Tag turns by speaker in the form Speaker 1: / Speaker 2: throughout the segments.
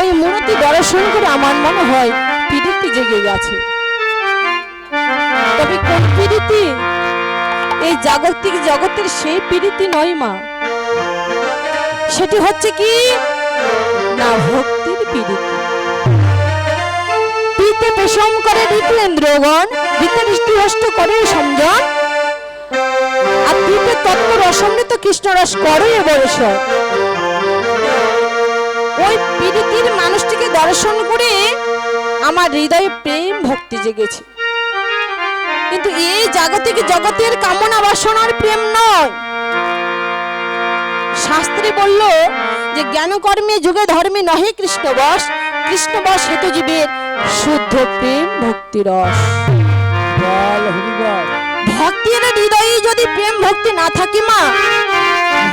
Speaker 1: ওই মূর্তি দর্শন করে আমার মনে হয় পিড়িতি জেগে গেছে। তবে কোন পিড়িতি এই জাগতিক জগতের সেই পিড়িতি নয় মা। সেটি হচ্ছে কি? না, ভক্তির পিড়িতি। পিতে পেশম করে ঋতুেন্দ্রগণ ঋতে হষ্ট করে সমজন। আর পিতে তত্ত্ব রসমৃত কৃষ্ণ রস করে বর্ষ ওই পীড়িতির মানুষটিকে দর্শন করে আমার হৃদয়ে প্রেম ভক্তি জেগেছে। কিন্তু এই জাগতিক জগতের কামনা বাসনার প্রেম নয়। শাস্ত্রে বলল যে জ্ঞানকর্মে যুগে ধর্মে নহে কৃষ্ণ বস কৃষ্ণ বস হেতু জীবের শুদ্ধ প্রেম ভক্তি রস। ভক্তির হৃদয়ে যদি প্রেম ভক্তি না থাকে মা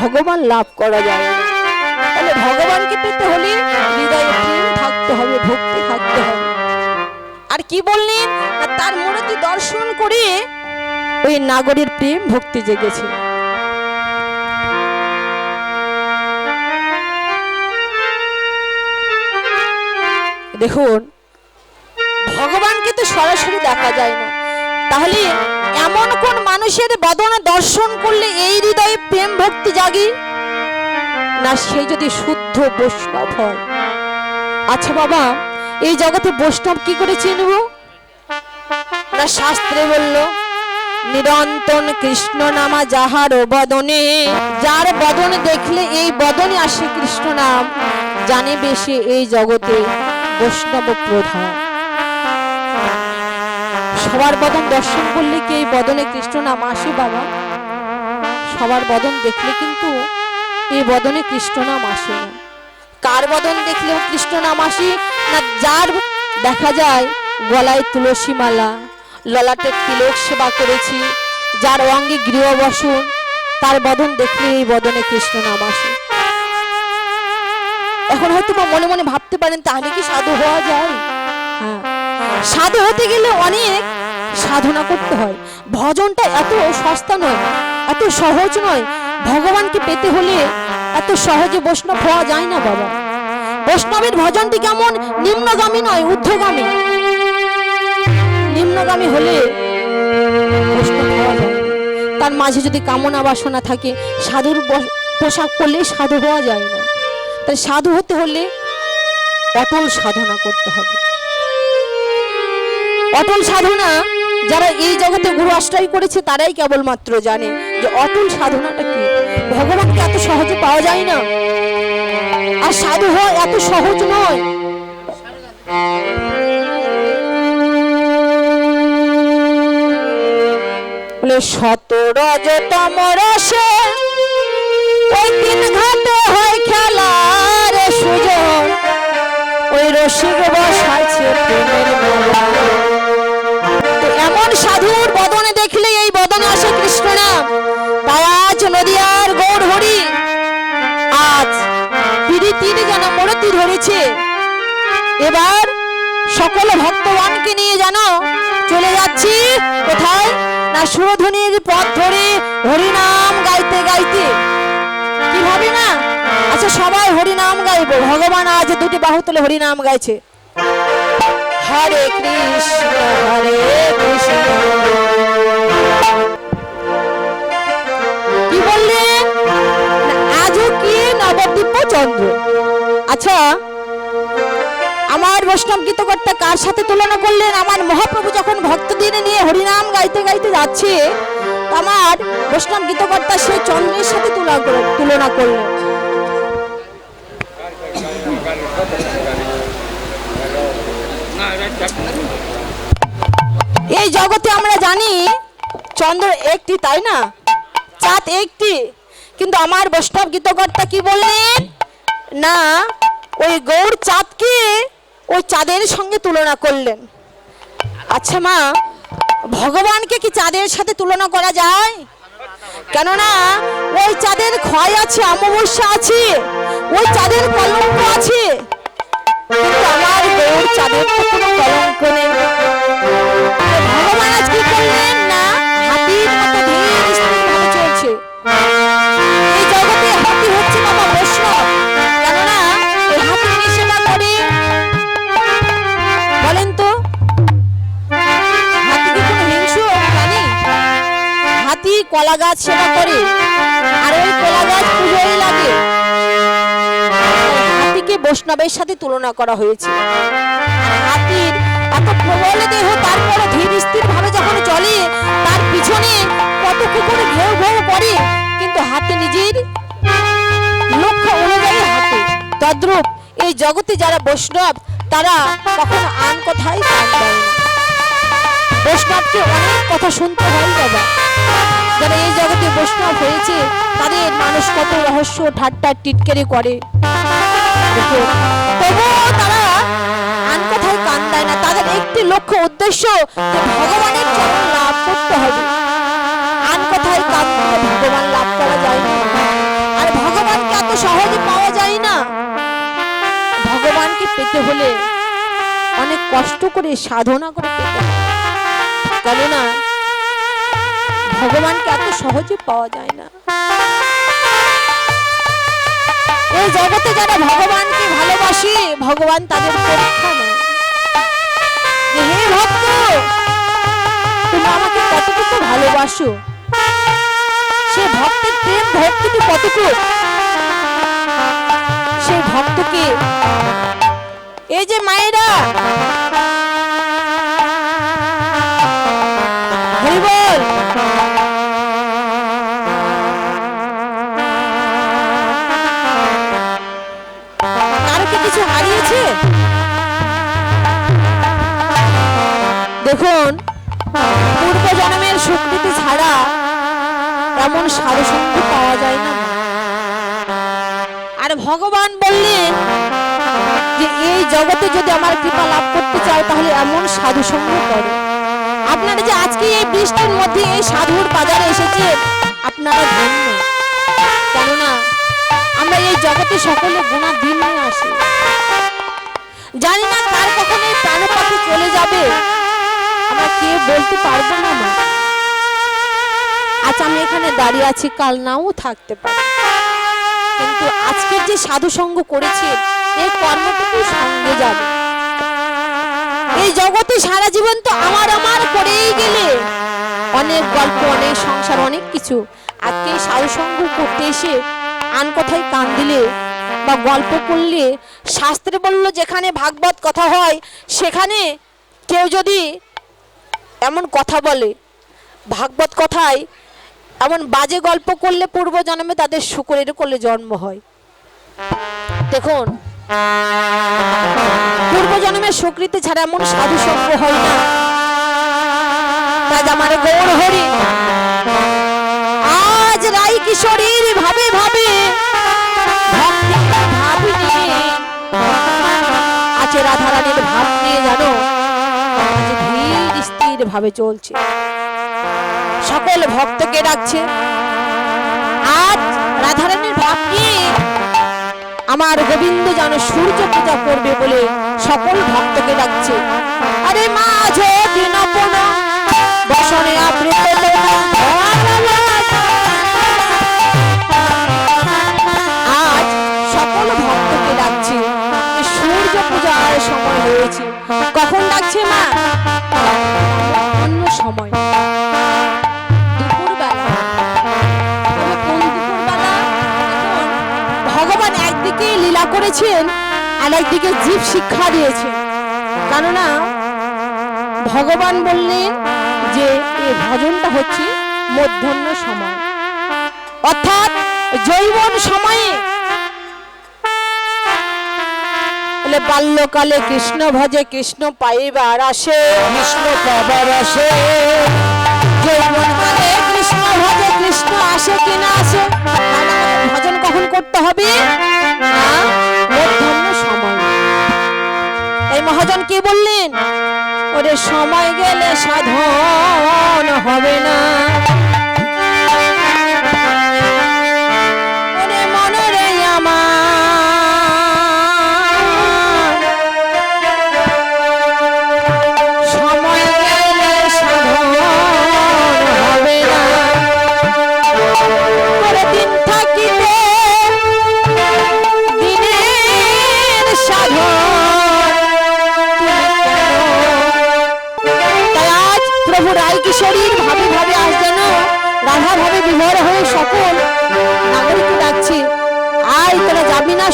Speaker 1: ভগবান লাভ করা যায় না। তাহলে ভগবানকে পেতে হলে হৃদয়ে প্রেম থাকতে হবে, ভক্তি থাকতে হবে। আর কি বললেন তার মূর্তি দর্শন করে ওই নাগরের প্রেম ভক্তি জেগেছে। দেখুন, ভগবানকে তো সরাসরি দেখা যায় না। তাহলে এমন কোন মানুষের বদন দর্শন করলে এই হৃদয়ে প্রেম ভক্তি জাগি? না, সে যদি শুদ্ধ বৈষ্ণব হয়। আচ্ছা বাবা, এই জগতে বৈষ্ণব কি করে চিনব? না, শাস্ত্রে বলল নিরন্তন কৃষ্ণ নামা যাহার বদনে, যার বদন দেখলে এই বদনে আসে কৃষ্ণ নাম জানে বেশি এই জগতে বৈষ্ণব প্রধান। সবার বদন দর্শন করলে কি এই বদনে কৃষ্ণ নাম আসে বাবা? সবার বদন দেখলে কিন্তু এই বদনে কৃষ্ণ নাম আসে। না কার বদন দেখলেও কৃষ্ণ নাম আসে? না যার দেখা যায় গলায় তুলসী মালা। ললাটে তিলক সেবা করেছি, যার অঙ্গে গৃহ বসন তার বদন দেখলে এই বদনে কৃষ্ণ নাম আসে। এখন হয়তো বা মনে মনে ভাবতে পারেন তাহলে কি সাধু হওয়া যায়? হ্যাঁ সাধু হতে গেলে অনেক সাধনা করতে হয়। ভজনটা এত সস্তা নয়, এত সহজ নয় ভগবানকে পেতে হলে এত সহজে বৈষ্ণব হওয়া যায় না বাবা। বৈষ্ণবের ভজনটি কেমন? নিম্নগামী নয়, ঊর্ধ্বগামী। নিম্নগামী হলে তার মাঝে যদি কামনা বাসনা থাকে, সাধুর পোশাক পরলে সাধু হওয়া যায় না। তাই সাধু হতে হলে অটল সাধনা করতে হবে। অটল সাধনা যারা এই জগতে গুরু আশ্রয় করেছে, তারাই কেবলমাত্র জানে। যে অটল সাধনাটা কি? ভগবানকে এত সহজে পাওয়া যায় না? আর সাধু হওয়া এত সহজ নয়। শত রজতম রসে ওই তিন ঘাটে হয় খেলার সুযোগ। ওই রসিক বসাইছে প্রেমের এবার সকল ভক্তগণকে নিয়ে যেন চলে যাচ্ছি। কোথায়? না, সুরধ্বনির পথ ধরে হরিনাম গাইতে গাইতে। কি হবে না? আচ্ছা সবাই হরিনাম গাইবো। ভগবান আজ দুটি বাহু তুলে হরিনাম গাইছে। হরে কৃষ্ণ হরে কৃষ্ণ। কি বললে? আজও কি নবদ্বীপ চন্দ্র? আচ্ছা বৈষ্ণব গীতকর্তা কার সাথে তুলনা করলেন? আমার মহাপ্রভু যখন ভক্তদের নিয়ে হরিনাম গাইতে গাইতে যাচ্ছে আমার বৈষ্ণব গীতকর্তা সেই চন্দ্রের সাথে তুলনা তুলনা করলেন এই জগতে আমরা জানি চন্দ্র একটি, তাই না? চাঁদ একটি। কিন্তু আমার বৈষ্ণব গীতকর্তা কি বললেন? না, ওই গৌর চাঁদকে ওই চাঁদের সঙ্গে তুলনা করলেন। আচ্ছা মা, ভগবানকে কি চাঁদের সাথে তুলনা করা যায়? কেননা, ওই চাঁদের ক্ষয় আছে, অমাবস্যা আছে, ওই চাঁদের কলঙ্ক আছে। আমার চাঁদের কলঙ্ক নেই। কলা গাছ সেবা করে। আর ওই কলা গাছ পুজোয় লাগে। হাতিকে বৈষ্ণবের সাথে তুলনা করা হয়েছে। হাতির এত প্রবল দেহ তারপরে ধীর স্থির ভাবে যখন চলে, তার পিছনে কত কুকুর ঘেউ ঘেউ করে, কিন্তু হাতি নিজের লক্ষ্য অনুযায়ী হাতে তদ্রূপ এই জগতে যারা বৈষ্ণব, তারা কখনো আন কথাই বৈষ্ণবকে অনেক কথা শুনতে হয় বাবা যারা এই জগতে বৈষ্ণব হয়েছে, তাদের মানুষ কত রহস্য ঠাট্টা টিটকেরি করে। তবুও তারা আন কান দেয় না, তাদের একটি লক্ষ্য উদ্দেশ্য যে ভগবানের লাভ করতে হবে। আন কান ভগবান লাভ করা যায় না। আর ভগবানকে এত সহজে পাওয়া যায় না। ভগবানকে পেতে হলে অনেক কষ্ট করে সাধনা করে পেতে হয় কেননা ভগবানকে এত সহজে পাওয়া যায় না। এই জগতে যারা ভগবানকে ভালোবাসে, ভগবান তাদের পরীক্ষা নেয়। হে ভক্ত তুমি আমাকে কতটুকু ভালোবাসো? সে ভক্তের প্রেম ভক্তিটি কতটুকু? সেই ভক্তকে, এই যে মায়েরা দেখুন পূর্ব জন্মের স্বীকৃতি ছাড়া এমন সারসঙ্গ পাওয়া যায় না আর ভগবান বললেন যে, এই জগতে যদি আমার কৃপা লাভ করতে চাও, তাহলে এমন সাধু সঙ্গ করো। আপনারা যে আজকে এই বৃষ্টির মধ্যে এই সাধুর বাজারে এসেছে, আপনারা ধন্য। কেননা, আমরা এই জগতে সকলে গুণা দিন নিয়ে আসি। জানি না কার কখন এই প্রাণপাতি চলে যাবে আমরা কে বলতে পারব না মা? আজ আমি এখানে দাঁড়িয়ে আছি, কাল নাও থাকতে পারি। কিন্তু আজকের যে সাধু সঙ্গ করেছে, এই কর্মটুকু সঙ্গে যাবে। এই জগতে সারা জীবন তো আমার আমার করেই গেলে। অনেক গল্প, অনেক সংসার, অনেক কিছু। আজকে সাধু সঙ্গ করতে এসে আন কথায় কান দিলে বা গল্প করলে শাস্ত্রে বলল, যেখানে ভাগবত কথা হয়, সেখানে কেউ যদি এমন কথা বলে। ভাগবত কথায় এমন বাজে গল্প করলে পূর্ব জন্মে তাদের শুকুরের কোলে জন্ম হয়। দেখুন পূর্ব জন্মের সুকৃতি ছাড়া এমন সাধু সঙ্গ হয় না। তাজ আমার গৌর হরি, আজ রাই কিশোরীর ভাবে ভাবে আছে রাধারানীর ভাব নিয়ে জানো আজ ভাবে চলছে। সকল ভক্তকে ডাকছে। আজ রাধারানীর ভাব নিয়ে আমার গোবিন্দ যেন সূর্য পূজা করবে বলে সকল ভক্তকে ডাকছে। আরে মা দিন বসনে আবৃত আজ সকল ভক্তকে ডাকছে সূর্য পূজার সময় হয়েছে। কখন ডাকছে মা? করেছেন আর একদিকে জীব শিক্ষা দিয়েছেন কেননা ভগবান বললেন যে এই ভজনটা হচ্ছে মধ্যাহ্ন সময়। অর্থাৎ জৈবন সময়ে। বলে বাল্যকালে কৃষ্ণ ভজে কৃষ্ণ পাইবার আসে।
Speaker 2: কৃষ্ণ পাবার আসে।
Speaker 1: যৌবন কালে কৃষ্ণ ভজে কৃষ্ণ আসে কিনা আসে? ভজন কখন করতে হবে? বললেন ওরে সময় গেলে সাধন হবে না।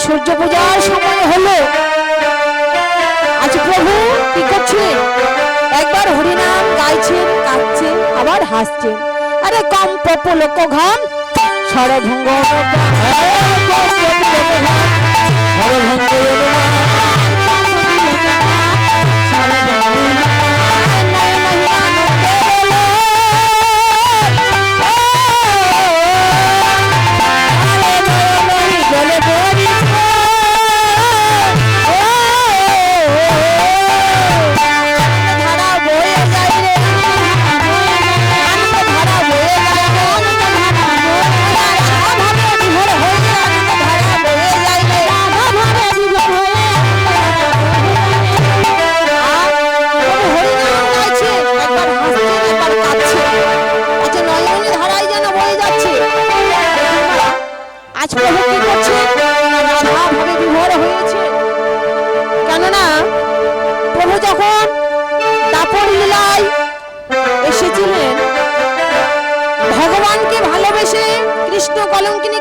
Speaker 1: সূর্য পূজার সময় হলো। আজ প্রভু কি করছেন একবার হরিনাম গাইছেন কাঁদছেন আবার হাসছেন আরে কম পপ লোক ঘন সরভঙ্গ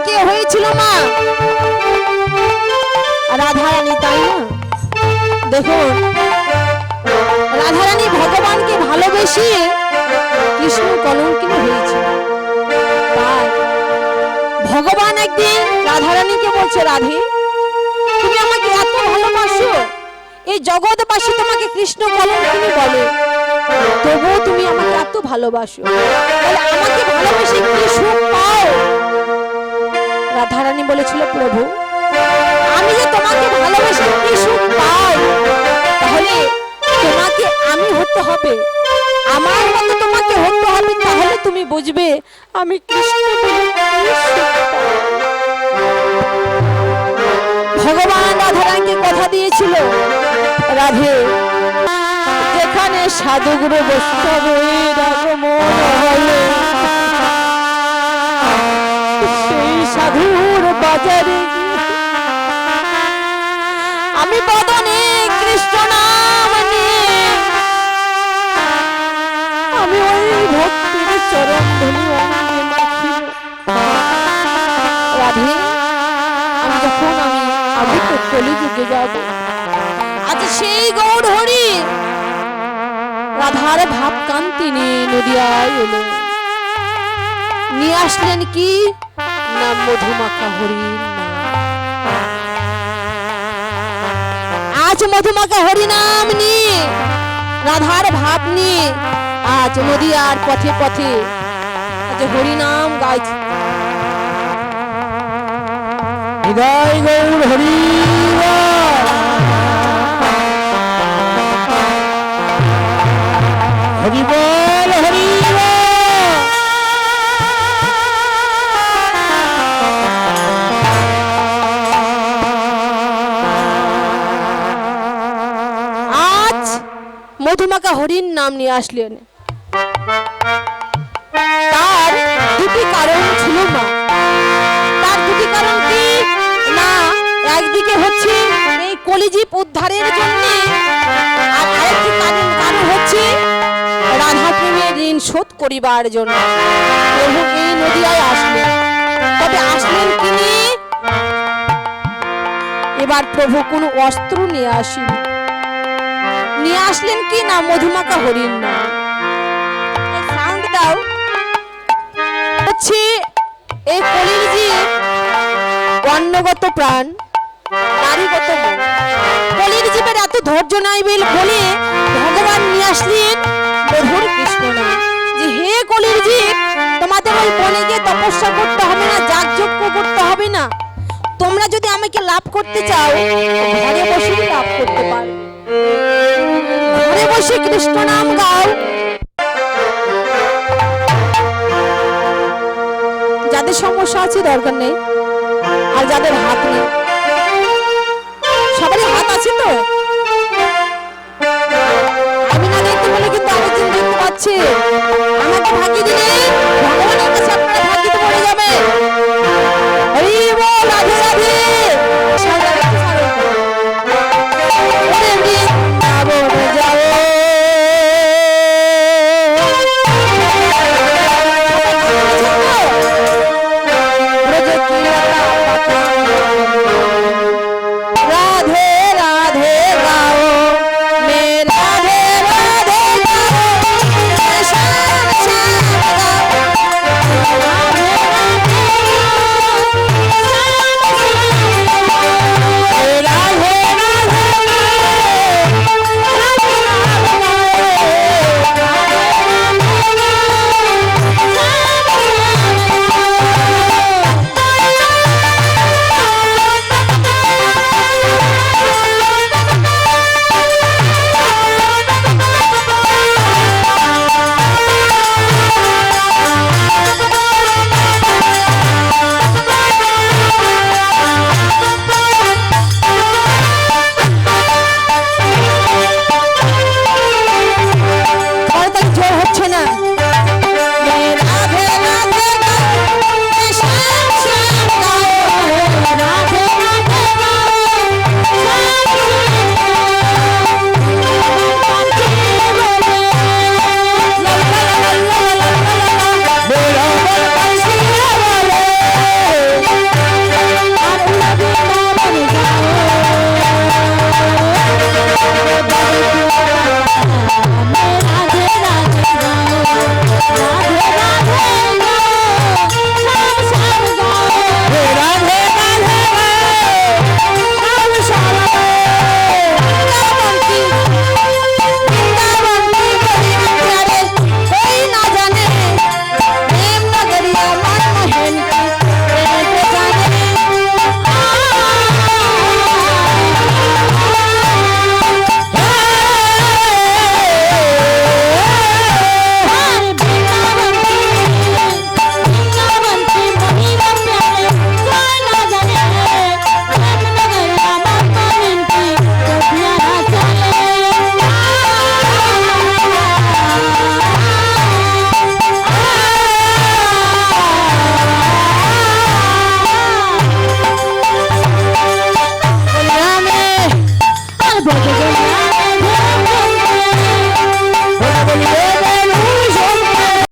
Speaker 1: কে হয়েছিল মা? রাধারানী, তাই না? দেখুন রাধারানী ভগবানকে ভালোবেসে কৃষ্ণ কলঙ্কিনী হয়েছিল। তাই ভগবান একদিন রাধারানীকে বলছে, রাধে, তুমি আমাকে এত ভালোবাসো। এই জগৎবাসী তোমাকে কৃষ্ণ কলঙ্কিনী বলে। তবুও তুমি আমাকে এত ভালোবাসো। আমাকে ভালোবেসে কি সুখ পাও? রাধারানী বলেছিল, প্রভু, আমি যে তোমাকে ভালোবেসে, কি সুখ পাই? তাহলে তোমাকে আমি হতে হবে। আমার মতো তোমাকে হতে হবে, তাহলে তুমি বুঝবে আমি কৃষ্ণ ভগবান রাধারানীকে কথা দিয়েছিল, রাধে, যেখানে সাধুগুরু বৈষ্ণবের আগমন হলো সেই সাধুর বাজারে আমি বদনে কৃষ্ণ নাম নিয়ে। আমি ওই ভক্তির চরণ অঙ্গে মাখিব রাধে আমি যখন আমি আমি তো কলিযুগে যাব আজ সেই গৌর হরি রাধার ভাব কান্তি নিয়ে নদিয়ায় এলো। নিয়ে আসলেন কি? না মধুমাখা হরি আজ মধুমাখা হরি নাম নিয়ে রাধার ভাব নিয়ে আজ নদিয়ার পথে পথে আজ হরিনাম গাইছে।
Speaker 2: হৃদয় গৌর হরি হরি
Speaker 1: মধুমাকা হরিণ নাম নিয়ে আসলেন তার দুটি কারণ ছিল মা। তার দুটি কারণ কি? না একদিকে হচ্ছে এই কলিজীব উদ্ধারের জন্য, আর আরেকটি কারণ কারণ হচ্ছে রাধা প্রেমের ঋণ শোধ করিবার জন্য। প্রভু এই নদিয়ায় আসলেন। তবে আসলেন নিয়ে? এবার প্রভু কোনো অস্ত্র নিয়ে আসেন নিয়ে আসলেন কি না মধুমাকা হরিণ না? সাউন্ড দাও হচ্ছে এই কলির জীব অন্নগত প্রাণ, নারীগত কলির জীবের এত ধৈর্য নাই বেল বলে ভগবান নিয়ে আসলেন মধুর কৃষ্ণ যে হে কলির জীব, তোমাদের ওই বনে গিয়ে তপস্যা করতে হবে না, যাগযজ্ঞ করতে হবে না? তোমরা যদি আমাকে লাভ করতে চাও ঘরে বসেই লাভ করতে পারো ঘরে বসে কৃষ্ণ নাম গাও। যাদের সমস্যা আছে দরকার নেই, আর যাদের হাত নেই। সবারই হাত আছে তো? আমি না দেখতে বলে কিন্তু আরেকজন দেখতে পাচ্ছে। আমাকে ভাগ